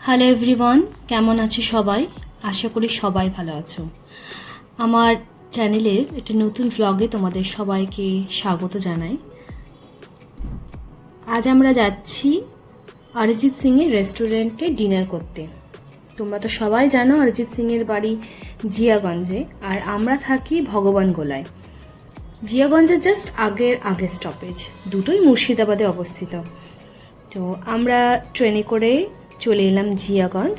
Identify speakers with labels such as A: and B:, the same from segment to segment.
A: Hello everyone কেমন আছো সবাই? আশা করি সবাই ভালো আছো। আমার চ্যানেলের একটা নতুন ব্লগে তোমাদের সবাইকে স্বাগত জানাই। আজ আমরা যাচ্ছি অরিজিৎ সিংয়ের রেস্টুরেন্টে ডিনার করতে। তোমরা তো সবাই জানো অরিজিৎ সিংয়ের বাড়ি জিয়াগঞ্জে, আর আমরা থাকি ভগবান গোলায়। জিয়াগঞ্জের জাস্ট আগের আগের স্টপেজ দুটোই মুর্শিদাবাদে অবস্থিত। তো আমরা ট্রেনে করে চলে এলাম জিয়াগঞ্জ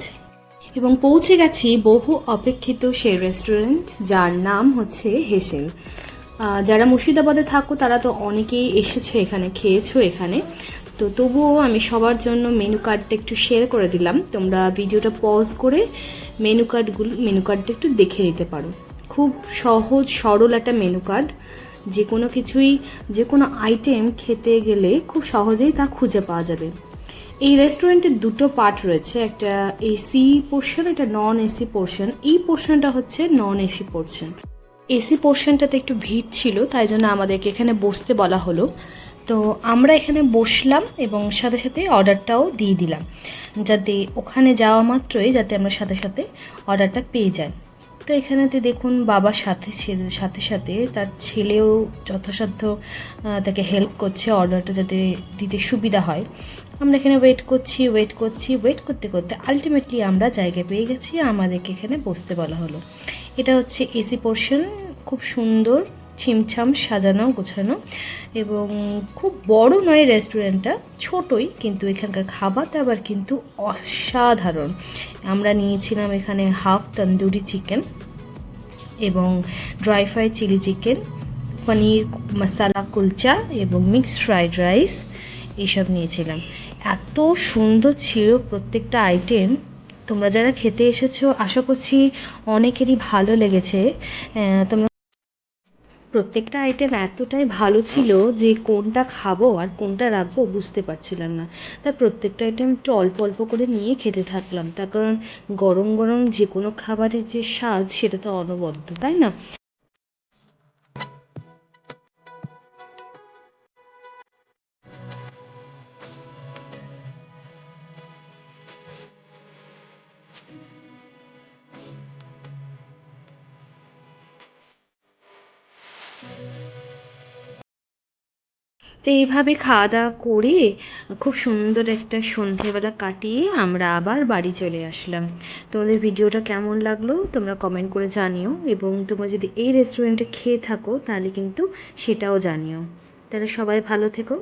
A: এবং পৌঁছে গেছি বহু অপেক্ষিত সেই রেস্টুরেন্ট যার নাম হচ্ছে হেসেল। যারা মুর্শিদাবাদে থাকো, তারা তো অনেকেই এসেছ এখানে, খেয়েছো এখানে। তো তবুও আমি সবার জন্য মেনু কার্ডটা একটু শেয়ার করে দিলাম। তোমরা ভিডিওটা পজ করে মেনু কার্ডগুলো মেনু কার্ডটা একটু দেখে নিতে পারো। খুব সহজ, সরল একটা মেনু কার্ড যে কোনো কিছুই যে কোনো আইটেম খেতে গেলে খুব সহজেই তা খুঁজে পাওয়া যাবে। এই রেস্টুরেন্টের দুটো পার্ট রয়েছে, একটা এসি পোর্শন একটা নন এসি পোর্শন এই পোর্শনটা হচ্ছে নন এসি পোর্শন এসি পোর্শনটাতে একটু ভিড় ছিল, তাই জন্য আমাদেরকে এখানে বসতে বলা হলো। তো আমরা এখানে বসলাম এবং সাথে সাথে অর্ডারটাও দিয়ে দিলাম, যাতে ওখানে যাওয়া মাত্রই যাতে আমরা সাথে সাথে অর্ডারটা পেয়ে যাই। তো এখানেতে দেখুন বাবার সাথে সাথে সাথে তার ছেলেও যথাসাধ্য তাকে হেল্প করছে অর্ডারটা যাতে দিতে সুবিধা হয়। আমরা এখানে ওয়েট করছি ওয়েট করছি ওয়েট করতে করতে আলটিমেটলি আমরা জায়গা পেয়ে গেছি, আমাদেরকে এখানে বসতে বলা হলো। এটা হচ্ছে এসি পোর্শন খুব সুন্দর, ছিমছাম, সাজানো, গোছানো এবং খুব বড় নয় রেস্টুরেন্টটা ছোটই, কিন্তু এখানকার খাবার দাবার কিন্তু অসাধারণ। আমরা নিয়েছিলাম এখানে হাফ তন্দুরি চিকেন এবং dry fry chilli chicken, paneer masala kulcha এবং মিক্সড ফ্রাইড রাইস এইসব নিয়েছিলাম। এত সুন্দর ছিল প্রত্যেকটা আইটেম। তোমরা যারা খেতে এসেছ, আশা করছি অনেকেরই ভালো লেগেছে। তোমরা প্রত্যেকটা আইটেম এতটাই ভালো ছিল যে কোনটা খাব আর কোনটা রাখব বুঝতে পারছিলাম না। তাই প্রত্যেকটা আইটেম একটু অল্প অল্প করে নিয়ে খেতে থাকলাম। তার কারণ গরম গরম যে কোনো খাবারের যে স্বাদ সেটা তো অনবদ্য, তাই না? তো এইভাবে খাওয়া দাওয়া করে খুব সুন্দর একটা সন্ধেবেলা কাটিয়ে আমরা আবার বাড়ি চলে আসলাম। তোমাদের ভিডিওটা কেমন লাগল তোমরা কমেন্ট করে জানিও এবং তোমরা যদি এই রেস্টুরেন্টে খেয়ে থাকো তাহলে কিন্তু সেটাও জানিও। তাহলে সবাই ভালো থেকো।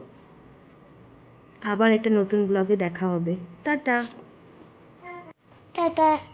A: আবার একটা নতুন ব্লগে দেখা হবে। টাটা।
B: টাটা।